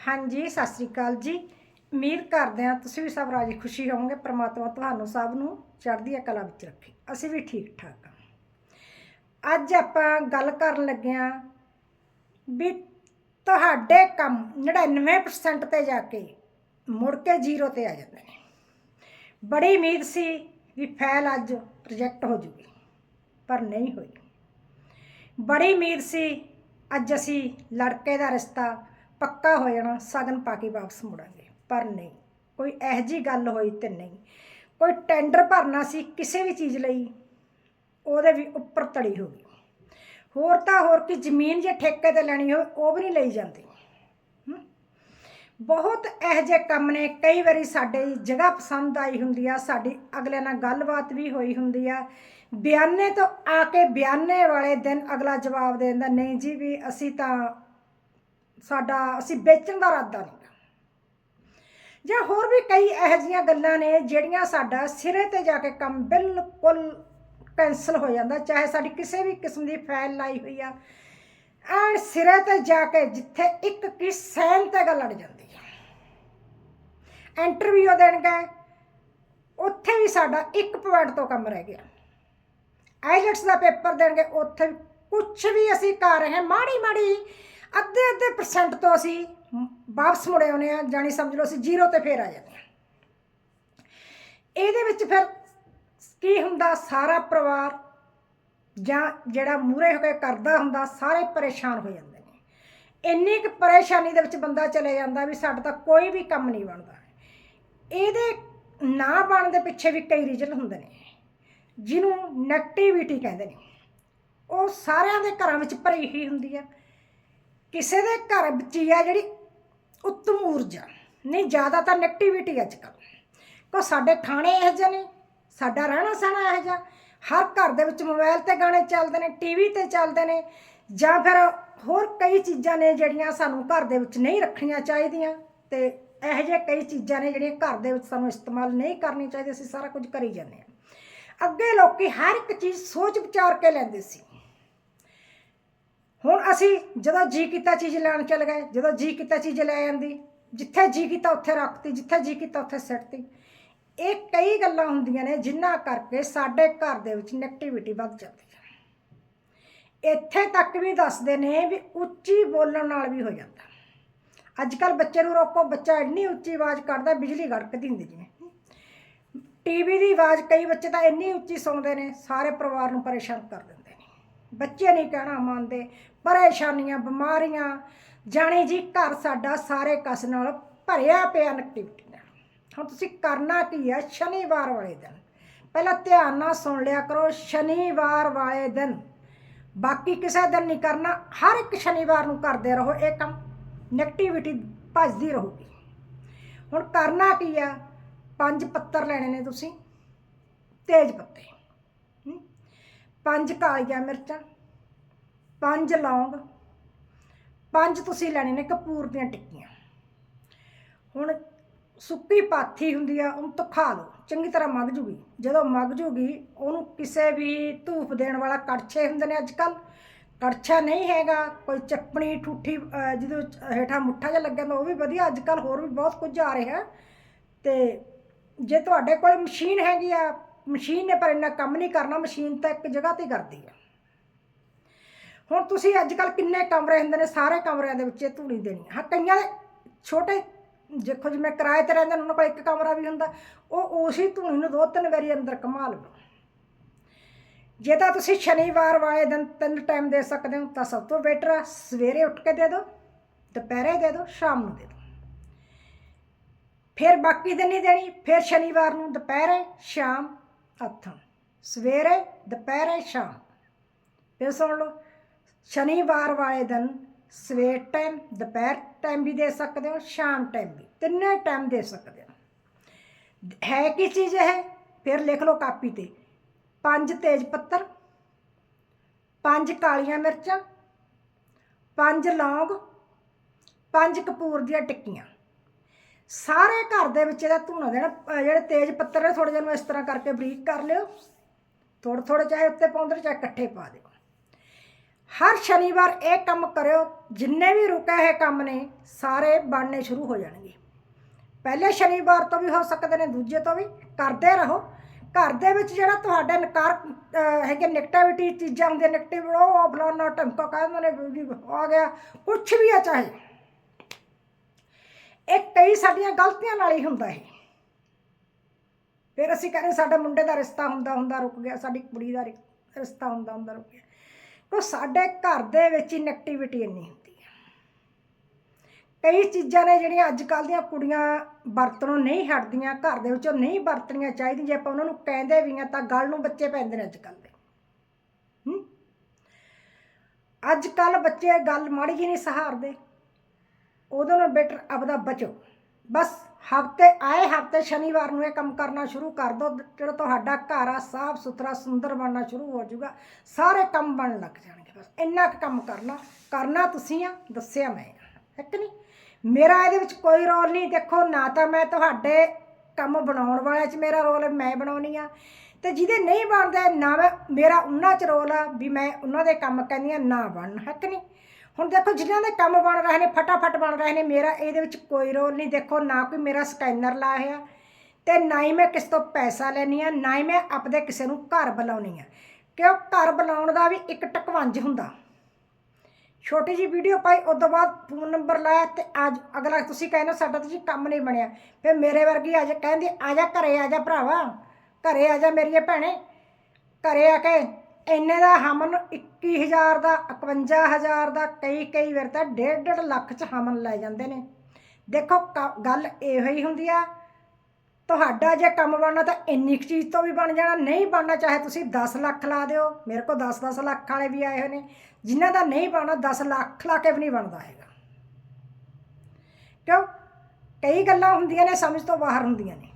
ਹਾਂਜੀ, ਸਤਿ ਸ੍ਰੀ ਅਕਾਲ ਜੀ। ਉਮੀਦ ਕਰਦੇ ਹਾਂ ਤੁਸੀਂ ਵੀ ਸਭ ਰਾਜੀ ਖੁਸ਼ੀ ਹੋਵੋਗੇ। ਪ੍ਰਮਾਤਮਾ ਤੁਹਾਨੂੰ ਸਭ ਨੂੰ ਚੜ੍ਹਦੀ ਕਲਾ ਵਿੱਚ ਰੱਖੇ। ਅਸੀਂ ਵੀ ਠੀਕ ਠਾਕ ਹਾਂ ਅੱਜ ਆਪਾਂ ਗੱਲ ਕਰਨ ਲੱਗੇ ਹਾਂ ਵੀ ਤੁਹਾਡੇ ਕੰਮ 99% ਤੇ ਜਾ ਕੇ ਮੁੜ ਕੇ ਜ਼ੀਰੋ ਤੇ ਆ ਜਾਂਦੇ ਨੇ। ਬੜੀ ਉਮੀਦ ਸੀ ਵੀ ਫਾਈਲ ਅੱਜ ਪ੍ਰੋਜੈਕਟ ਹੋ ਜੂਗੀ, ਪਰ ਨਹੀਂ ਹੋਈ। ਬੜੀ ਉਮੀਦ ਸੀ ਅੱਜ ਅਸੀਂ ਲੜਕੇ ਦਾ ਰਿਸ਼ਤਾ ਪੱਕਾ ਹੋ ਜਾਣਾ, ਸਗਨ ਪਾ ਕੇ ਵਾਪਸ ਮੁੜਾਂਗੇ। ਪਰ ਨਹੀਂ, ਕੋਈ ਇਹੋ ਜੀ ਗੱਲ ਹੋਈ ਤੇ ਨਹੀਂ। ਕੋਈ ਟੈਂਡਰ ਭਰਨਾ ਸੀ ਕਿਸੇ ਵੀ ਚੀਜ਼ ਲਈ, ਉਹਦੇ ਵੀ ਉੱਪਰ ਤੜੀ ਹੋ ਗਈ। ਹੋਰ ਤਾਂ ਹੋਰ ਕਿ, ਜ਼ਮੀਨ ਜੇ ਠੇਕੇ ਤੇ ਲੈਣੀ ਹੋਵੇ, ਉਹ ਵੀ ਨਹੀਂ ਲਈ ਜਾਂਦੀ। ਬਹੁਤ ਇਹੋ ਜਿਹੇ ਕੰਮ ਨੇ, ਕਈ ਵਾਰੀ ਸਾਡੇ ਜਗ੍ਹਾ ਪਸੰਦ ਆਈ ਹੁੰਦੀ ਆ, ਸਾਡੀ ਅਗਲੇ ਨਾਲ ਗੱਲਬਾਤ ਵੀ ਹੋਈ ਹੁੰਦੀ ਆ। ਬਿਆਨੇ ਤੋਂ ਆ ਕੇ ਬਿਆਨੇ ਵਾਲੇ ਦਿਨ ਅਗਲਾ ਜਵਾਬ ਦੇ ਦਿੰਦਾ, ਨਹੀਂ ਜੀ ਵੀ ਅਸੀਂ ਤਾਂ ਸਾਡਾ, ਅਸੀਂ ਵੇਚਣ ਦਾ ਇਰਾਦਾ ਨਹੀਂ ਜਾਂ ਹੋਰ ਵੀ ਕਈ ਇਹੋ ਜਿਹੀਆਂ ਗੱਲਾਂ ਨੇ ਜਿਹੜੀਆਂ ਸਾਡਾ ਸਿਰੇ ਤੇ ਜਾ ਕੇ ਕੰਮ ਬਿਲਕੁਲ ਕੈਨਸਲ ਹੋ ਜਾਂਦਾ, ਚਾਹੇ ਸਾਡੀ ਕਿਸੇ ਵੀ ਕਿਸਮ ਦੀ ਫਾਈਲ ਲਾਈ ਹੋਈ ਆ। ਐਨ ਸਿਰੇ ਤੇ ਜਾ ਕੇ ਜਿੱਥੇ ਇੱਕ ਕੀ ਸੈਨ ਤੇ ਗੱਲ ਲੜ ਜਾਂਦੀ ਆ। ਇੰਟਰਵਿਊ ਦੇਣ ਗਏ, ਉੱਥੇ ਵੀ ਸਾਡਾ ਇੱਕ ਪੁਆਇੰਟ ਤੋਂ ਕੰਮ ਰਹਿ ਗਿਆ। ਆਈਲਟਸ ਦਾ ਪੇਪਰ ਦੇਣਗੇ ਉੱਥੇ ਵੀ ਕੁਝ ਵੀ ਅਸੀਂ ਕਰ ਰਹੇ ਹਾਂ ਮਾੜੀ ਮਾੜੀ ਅੱਧੇ ਅੱਧੇ ਪਰਸੈਂਟ ਤੋਂ ਅਸੀਂ ਵਾਪਸ ਮੁੜੇ ਆਉਨੇ ਆ ਜਾਣੀ ਸਮਝ ਲਓ ਅਸੀਂ ਜ਼ੀਰੋ ਤੇ ਫੇਰ ਆ ਜਾਂਦੇ ਹਾਂ। ਇਹਦੇ ਵਿੱਚ ਫਿਰ ਕੀ ਹੁੰਦਾ? ਸਾਰਾ ਪਰਿਵਾਰ ਜਾਂ ਜਿਹੜਾ ਮੂਰੇ ਹੋ ਕੇ ਕਰਦਾ ਹੁੰਦਾ, ਸਾਰੇ ਪਰੇਸ਼ਾਨ ਹੋ ਜਾਂਦੇ ਨੇ। ਇੰਨੀ ਕੁ ਪਰੇਸ਼ਾਨੀ ਦੇ ਵਿੱਚ ਬੰਦਾ ਚਲੇ ਜਾਂਦਾ ਵੀ ਸਾਡਾ ਤਾਂ ਕੋਈ ਵੀ ਕੰਮ ਨਹੀਂ ਬਣਦਾ। ਇਹਦੇ ਨਾ ਬਣਨ ਦੇ ਪਿੱਛੇ ਵੀ ਕਈ ਰੀਜ਼ਨ ਹੁੰਦੇ ਨੇ, ਜਿਹਨੂੰ ਨੈਗੇਟਿਵਿਟੀ ਕਹਿੰਦੇ ਨੇ। ਉਹ ਸਾਰਿਆਂ ਦੇ ਘਰਾਂ ਵਿੱਚ ਭਰੀ ਹੀ ਹੁੰਦੀ ਆ। ਕਿਸੇ ਦੇ ਘਰ ਵਿੱਚ ਹੀ ਆ ਜਿਹੜੀ ਉੱਤਮ ਊਰਜਾ। ਨਹੀਂ, ਜ਼ਿਆਦਾ ਤਾਂ ਨੈਗੇਟਿਵਿਟੀ ਅੱਜ ਕੱਲ੍ਹ ਕੋ ਸਾਡੇ ਖਾਣੇ ਇਹੋ ਜਿਹੇ ਨੇ, ਸਾਡਾ ਰਹਿਣਾ ਸਹਿਣਾ ਇਹੋ ਜਿਹਾ। ਹਰ ਘਰ ਦੇ ਵਿੱਚ ਮੋਬਾਈਲ ਤੇ ਗਾਣੇ ਚੱਲਦੇ ਨੇ ਟੀਵੀ ਤੇ ਚੱਲਦੇ ਨੇ, ਜਾਂ ਫਿਰ ਹੋਰ ਕਈ ਚੀਜ਼ਾਂ ਨੇ ਜਿਹੜੀਆਂ ਸਾਨੂੰ ਘਰ ਦੇ ਵਿੱਚ ਨਹੀਂ ਰੱਖਣੀਆਂ ਚਾਹੀਦੀਆਂ ਤੇ ਇਹੋ ਜਿਹੇ ਕਈ ਚੀਜ਼ਾਂ ਨੇ ਜਿਹੜੀਆਂ ਘਰ ਦੇ ਵਿੱਚ ਸਾਨੂੰ ਇਸਤੇਮਾਲ ਨਹੀਂ ਕਰਨੀ ਚਾਹੀਦੀ ਅਸੀਂ ਸਾਰਾ ਕੁਝ ਕਰੀ ਜਾਂਦੇ ਹਾਂ। ਅੱਗੇ ਲੋਕੀ ਹਰ ਇੱਕ ਚੀਜ਼ ਸੋਚ ਵਿਚਾਰ ਕੇ ਲੈਂਦੇ ਸੀ। ਅਸੀਂ ਜਦੋਂ ਜੀ ਕੀਤਾ ਚੀਜ਼ ਲੈਣ ਚਲ ਗਏ, ਜਦੋਂ ਜੀ ਕੀਤਾ ਚੀਜ਼ ਲੈ ਆਂਦੀ, ਜਿੱਥੇ ਜੀ ਕੀਤਾ ਉੱਥੇ ਰੱਖਤੀ, ਜਿੱਥੇ ਜੀ ਕੀਤਾ ਉੱਥੇ ਸਿੱਟਤੀ। ਇਹ ਕਈ ਗੱਲਾਂ ਹੁੰਦੀਆਂ ਨੇ ਜਿਨ੍ਹਾਂ ਕਰਕੇ ਸਾਡੇ ਘਰ ਦੇ ਵਿੱਚ ਨੈਗੇਟਿਵਿਟੀ ਵੱਧ ਜਾਂਦੀ ਹੈ। ਇੱਥੇ ਤੱਕ ਵੀ ਦੱਸਦੇ ਨੇ ਵੀ ਉੱਚੀ ਬੋਲਣ ਨਾਲ ਵੀ ਹੋ ਜਾਂਦਾ। ਅੱਜ ਕੱਲ ਬੱਚੇ ਨੂੰ ਰੋਕੋ, ਬੱਚਾ ਇੰਨੀ ਉੱਚੀ ਆਵਾਜ਼ ਕੱਢਦਾ, ਬਿਜਲੀ ਗੜਕਦੀ ਹੁੰਦੀ ਜਿਵੇਂ। ਟੀਵੀ ਦੀ ਆਵਾਜ਼ ਕਈ ਬੱਚੇ ਤਾਂ ਇੰਨੀ ਉੱਚੀ ਸੁਣਦੇ ਨੇ, ਸਾਰੇ ਪਰਿਵਾਰ ਨੂੰ ਪਰੇਸ਼ਾਨ ਕਰ ਦਿੰਦੇ ਬੱਚੇ ਨਹੀਂ ਕਹਿਣਾ ਮੰਨਦੇ, ਪਰੇਸ਼ਾਨੀਆਂ, ਬਿਮਾਰੀਆਂ। ਜਾਣੇ ਜੀ ਘਰ ਸਾਡਾ ਸਾਰੇ ਕਸ ਨਾਲ ਭਰਿਆ ਪਿਆ ਨੈਗੇਟਿਵਿਟੀ ਨਾਲ। ਹੁਣ ਤੁਸੀਂ ਕਰਨਾ ਕੀ ਹੈ ਸ਼ਨੀਵਾਰ ਵਾਲੇ ਦਿਨ। ਪਹਿਲਾਂ ਧਿਆਨ ਨਾਲ ਸੁਣ ਲਿਆ ਕਰੋ, ਸ਼ਨੀਵਾਰ ਵਾਲੇ ਦਿਨ। ਬਾਕੀ ਕਿਸੇ ਦਿਨ ਨਹੀਂ ਕਰਨਾ, ਹਰ ਇੱਕ ਸ਼ਨੀਵਾਰ ਨੂੰ ਕਰਦੇ ਰਹੋ, ਇਹ ਕੰਮ ਨੈਗੇਟਿਵਿਟੀ ਭੱਜਦੀ ਰਹੂਗੀ। ਹੁਣ ਕਰਨਾ ਕੀ ਆ? ਪੰਜ ਪੱਤਰ ਲੈਣੇ ਨੇ ਤੁਸੀਂ, ਤੇਜ ਪੱਤੇ। ਪੰਜ ਕਾਲੀਆਂ ਮਿਰਚਾਂ, ਪੰਜ ਲੌਂਗ, ਪੰਜ ਤੁਸੀਂ ਲੈਣੇ ਨੇ ਕਪੂਰ ਦੀਆਂ ਟਿੱਕੀਆਂ। ਹੁਣ ਸੁੱਕੀ ਪਾਥੀ ਹੁੰਦੀ ਆ, ਉਹਨੂੰ ਧੁਖਾ ਲਓ ਚੰਗੀ ਤਰ੍ਹਾਂ ਮੱਗ ਜੂਗੀ। ਜਦੋਂ ਮੱਗ ਜੂਗੀ, ਉਹਨੂੰ ਕਿਸੇ ਵੀ ਧੂਪ ਦੇਣ ਵਾਲਾ ਕੜਛੇ ਹੁੰਦੇ ਨੇ ਅੱਜ ਕੱਲ ਕੜਛਾ ਨਹੀਂ ਹੈਗਾ, ਕੋਈ ਚੱਪਣੀ, ਠੂਠੀ ਜਦੋਂ ਹੇਠਾਂ ਮੁੱਠਾ ਜਿਹਾ ਲੱਗਿਆ ਤਾਂ ਉਹ ਵੀ ਵਧੀਆ ਅੱਜ ਕੱਲ ਹੋਰ ਵੀ ਬਹੁਤ ਕੁਝ ਆ ਰਿਹਾ। ਤੇ ਜੇ ਤੁਹਾਡੇ ਕੋਲ ਮਸ਼ੀਨ ਹੈਗੀ ਆ ਮਸ਼ੀਨ ਨੇ, ਪਰ ਇੰਨਾ ਕੰਮ ਨਹੀਂ ਕਰਨਾ, ਮਸ਼ੀਨ ਤਾਂ ਇੱਕ ਜਗ੍ਹਾ ਤੇ ਕਰਦੀ ਆ। ਹੁਣ ਤੁਸੀਂ ਅੱਜ ਕੱਲ ਕਿੰਨੇ ਕਮਰੇ ਹੁੰਦੇ ਨੇ, ਸਾਰੇ ਕਮਰਿਆਂ ਦੇ ਵਿੱਚ ਇਹ ਧੂਣੀ ਦੇਣੀ ਹਾਂ, ਕਈਆਂ ਦੇ ਛੋਟੇ, ਦੇਖੋ ਜਿਵੇਂ ਕਿਰਾਏ ਤੇ ਰਹਿੰਦੇ ਨੇ ਉਹਨਾਂ ਕੋਲ ਇੱਕ ਕਮਰਾ ਵੀ ਹੁੰਦਾ, ਉਹ ਉਸੇ ਧੂਣੀ ਨੂੰ ਦੋ ਤਿੰਨ ਵਾਰੀ ਅੰਦਰ ਘੁਮਾ ਲਓ। ਜੇ ਤਾਂ ਤੁਸੀਂ ਸ਼ਨੀਵਾਰ ਵਾਲੇ ਦਿਨ ਤਿੰਨ ਟਾਈਮ ਦੇ ਸਕਦੇ ਹੋ, ਤਾਂ ਸਭ ਤੋਂ ਬੈਟਰ ਆ, ਸਵੇਰੇ ਉੱਠ ਕੇ ਦੇ ਦਿਓ, ਦੁਪਹਿਰੇ ਦੇ ਦਿਓ, ਸ਼ਾਮ ਨੂੰ ਦੇ ਦਿਓ। ਫਿਰ ਬਾਕੀ ਦਿਨ ਨਹੀਂ ਦੇਣੀ, ਫਿਰ ਸ਼ਨੀਵਾਰ ਨੂੰ ਦੁਪਹਿਰੇ, ਸ਼ਾਮ ਹੱਥਾਂ। ਸਵੇਰੇ, ਦੁਪਹਿਰੇ, ਸ਼ਾਮ। ਫਿਰ ਸੁਣ ਲਓ, ਸ਼ਨੀਵਾਰ ਵਾਲੇ ਦਿਨ ਸਵੇਰ ਟਾਈਮ ਦੁਪਹਿਰ ਟਾਈਮ ਵੀ ਦੇ ਸਕਦੇ ਹੋ, ਸ਼ਾਮ ਟਾਈਮ ਵੀ। ਤਿੰਨੇ ਟਾਈਮ ਦੇ ਸਕਦੇ ਹੋ। ਹੈ ਕੀ ਚੀਜ਼ ਹੈ ਫਿਰ ਲਿਖ ਲਓ ਕਾਪੀ ਤੇ। ਪੰਜ ਤੇਜ ਪੱਤਰ, ਪੰਜ ਕਾਲੀਆਂ ਮਿਰਚਾਂ, ਪੰਜ ਲੌਂਗ, ਪੰਜ ਕਪੂਰ ਦੀਆਂ ਟਿੱਕੀਆਂ। ਸਾਰੇ ਘਰ ਦੇ ਵਿੱਚ ਇਹਦਾ ਧੂਣਾ ਦੇਣਾ ਜਿਹੜੇ ਤੇਜ ਪੱਤਰ ਨੇ ਥੋੜੇ ਜਿਹੇ ਨੂੰ ਇਸ ਤਰ੍ਹਾਂ ਕਰਕੇ ਬਰੀਕ ਕਰ ਲਿਓ। ਥੋੜੇ ਥੋੜੇ ਚਾਹੇ ਉੱਤੇ ਪਾਉਂਦੇ ਚਾਹੇ ਇਕੱਠੇ ਪਾ ਦਿਓ। ਹਰ ਸ਼ਨੀਵਾਰ ਇਹ ਕੰਮ ਕਰਿਓ, ਜਿੰਨੇ ਵੀ ਰੁਕੇ ਇਹ ਕੰਮ ਨੇ, ਸਾਰੇ ਬਣਨੇ ਸ਼ੁਰੂ ਹੋ ਜਾਣਗੇ। ਪਹਿਲੇ ਸ਼ਨੀਵਾਰ ਤੋਂ ਵੀ ਹੋ ਸਕਦੇ ਨੇ, ਦੂਜੇ ਤੋਂ ਵੀ ਕਰਦੇ ਰਹੋ। ਘਰ ਦੇ ਵਿੱਚ ਜਿਹੜਾ ਤੁਹਾਡਾ ਨਕਾਰ ਹੈਗੇ ਨੈਗੇਟਿਵਿਟੀ ਚੀਜ਼ਾਂ ਹੁੰਦੀਆਂ ਨੈਗੇਟਿਵ ਉਹ ਫਲਾਣਾ ਟਮਕਾ ਕਹਿੰਦੇ ਨੇ, ਵੀ ਆ ਗਿਆ ਕੁਝ ਵੀ ਆ ਚਾਹੇ। ਇਹ ਕਈ ਸਾਡੀਆਂ ਗਲਤੀਆਂ ਨਾਲ ਹੀ ਹੁੰਦਾ ਹੈ ਫਿਰ ਅਸੀਂ ਕਹਿੰਦੇ ਸਾਡਾ ਮੁੰਡੇ ਦਾ ਰਿਸ਼ਤਾ ਹੁੰਦਾ ਹੁੰਦਾ ਰੁਕ ਗਿਆ, ਸਾਡੀ ਕੁੜੀ ਦਾ ਰਿਸ਼ਤਾ ਹੁੰਦਾ ਹੁੰਦਾ ਰੁਕ ਗਿਆ। ਕੋ ਸਾਡੇ ਘਰ ਦੇ ਵਿੱਚ ਹੀ ਨੈਗੇਟਿਵਿਟੀ ਇੰਨੀ ਹੁੰਦੀ ਹੈ ਕਈ ਚੀਜ਼ਾਂ ਨੇ ਜਿਹੜੀਆਂ ਅੱਜ ਕੱਲ੍ਹ ਦੀਆਂ ਕੁੜੀਆਂ ਵਰਤਣੋਂ ਨਹੀਂ ਹਟਦੀਆਂ, ਘਰ ਦੇ ਵਿੱਚੋਂ ਨਹੀਂ ਵਰਤਣੀਆਂ ਚਾਹੀਦੀਆਂ, ਜੇ ਆਪਾਂ ਉਹਨਾਂ ਨੂੰ ਕਹਿੰਦੇ ਵੀ ਆ ਤਾਂ ਗੱਲ ਨੂੰ ਬੱਚੇ ਪੈਂਦੇ ਨੇ ਅੱਜ ਕੱਲ੍ਹ ਦੇ। ਅੱਜ ਕੱਲ੍ਹ ਬੱਚੇ ਗੱਲ ਮਾੜੀ ਜਿਹੀ ਨਹੀਂ ਸਹਾਰਦੇ। ਉਦੋਂ ਨੂੰ ਬੈਟਰ ਆਪਦਾ ਬਚੋ। ਬਸ ਹਫ਼ਤੇ, ਆਏ ਹਫ਼ਤੇ ਸ਼ਨੀਵਾਰ ਨੂੰ ਇਹ ਕੰਮ ਕਰਨਾ ਸ਼ੁਰੂ ਕਰ ਦੋ। ਜਿਹੜਾ ਤੁਹਾਡਾ ਘਰ ਆ, ਸਾਫ਼ ਸੁਥਰਾ, ਸੁੰਦਰ ਬਣਨਾ ਸ਼ੁਰੂ ਹੋ ਜਾਊਗਾ। ਸਾਰੇ ਕੰਮ ਬਣਨ ਲੱਗ ਜਾਣਗੇ। ਬਸ ਇੰਨਾ ਕੁ ਕੰਮ ਕਰਨਾ। ਕਰਨਾ ਤੁਸੀਂ ਆ, ਦੱਸਿਆ ਮੈਂ ਇੱਕ ਨਹੀਂ? ਮੇਰਾ ਇਹਦੇ ਵਿੱਚ ਕੋਈ ਰੋਲ ਨਹੀਂ। ਦੇਖੋ, ਨਾ ਤਾਂ ਮੈਂ ਤੁਹਾਡੇ ਕੰਮ ਬਣਾਉਣ ਵਾਲਿਆਂ 'ਚ ਮੇਰਾ ਰੋਲ ਮੈਂ ਬਣਾਉਣੀ ਆ। ਤੇ ਜਿਹਦੇ ਨਹੀਂ ਬਣਦੇ, ਨਾ ਮੈਂ, ਮੇਰਾ ਉਹਨਾਂ 'ਚ ਰੋਲ ਆ ਵੀ ਮੈਂ ਉਹਨਾਂ ਦੇ ਕੰਮ ਕਹਿੰਦੀ ਆ, ਨਾ ਬਣਨ। ਹੈ ਕਿ ਨਹੀਂ? ਹੁਣ ਦੇਖੋ ਜਿਨ੍ਹਾਂ ਦੇ ਕੰਮ ਬਣ ਰਹੇ ਨੇ, ਫਟਾਫਟ ਬਣ ਰਹੇ ਨੇ, ਮੇਰਾ ਇਹਦੇ ਵਿੱਚ ਕੋਈ ਰੋਲ ਨਹੀਂ, ਦੇਖੋ ਨਾ ਕੋਈ ਮੇਰਾ ਸਕੈਨਰ ਲਾ ਲਾਇਆ ਤੇ ਨਾ ਹੀ ਮੈਂ ਕਿਸ ਤੋਂ ਪੈਸਾ ਲੈਣੀ ਆ ਨਾ ਹੀ ਮੈਂ ਆਪਦੇ ਕਿਸੇ ਨੂੰ ਘਰ ਬੁਲਾਉਣੀ ਆ ਕਿਉਂ? ਘਰ ਬੁਲਾਉਣ ਦਾ ਵੀ ਇੱਕ ਟਕਵੰਜ ਹੁੰਦਾ। ਛੋਟੀ ਜੀ ਵੀਡੀਓ ਪਾਈ, ਉਸ ਤੋਂ ਬਾਅਦ ਫੋਨ ਨੰਬਰ ਲਾਇਆ ਤੇ ਅੱਜ ਅਗਲਾ ਤੁਸੀਂ ਕਹਿੰਦੇ ਹੋ ਸਾਡਾ ਤੁਸੀਂ ਕੰਮ ਨਹੀਂ ਬਣਿਆ। ਫਿਰ ਮੇਰੇ ਵਰਗੀ ਆ ਜਾ, ਕਹਿੰਦੀ ਆ ਜਾ ਘਰੇ ਆ ਜਾ ਭਰਾਵਾ, ਘਰੇ ਆ ਜਾ ਮੇਰੀਏ ਭੈਣੇ, ਘਰੇ ਆ ਕੇ ਇੰਨੇ ਦਾ ਹਮਨ 21000 ਦਾ 51000 ਦਾ ਕਈ ਕਈ ਵਾਰ ਤਾਂ 1.5 ਲੱਖ ਚ ਹਮਨ ਲੈ ਜਾਂਦੇ ਨੇ। ਦੇਖੋ, ਕ- ਗੱਲ ਇਹੋ ਹੀ ਹੁੰਦੀ ਆ, ਤੁਹਾਡਾ ਜੇ ਕੰਮ ਬਣਨਾ ਤਾਂ ਇੰਨੀ ਕੁ ਚੀਜ਼ ਤੋਂ ਵੀ ਬਣ ਜਾਣਾ, ਨਹੀਂ ਬਣਨਾ ਚਾਹੇ ਤੁਸੀਂ 10 ਲੱਖ ਲਾ ਦਿਓ, ਮੇਰੇ ਕੋਲ 10-10 ਲੱਖ ਵਾਲੇ ਵੀ ਆਏ ਹੋਏ ਨੇ, ਜਿਨ੍ਹਾਂ ਦਾ ਨਹੀਂ ਬਣਨਾ 10 ਲੱਖ ਲਾ ਕੇ ਵੀ ਨਹੀਂ ਬਣਦਾ ਹੈਗਾ। ਕਿਉਂ? ਕਈ ਗੱਲਾਂ ਹੁੰਦੀਆਂ ਨੇ, ਸਮਝ ਤੋਂ ਬਾਹਰ ਹੁੰਦੀਆਂ ਨੇ।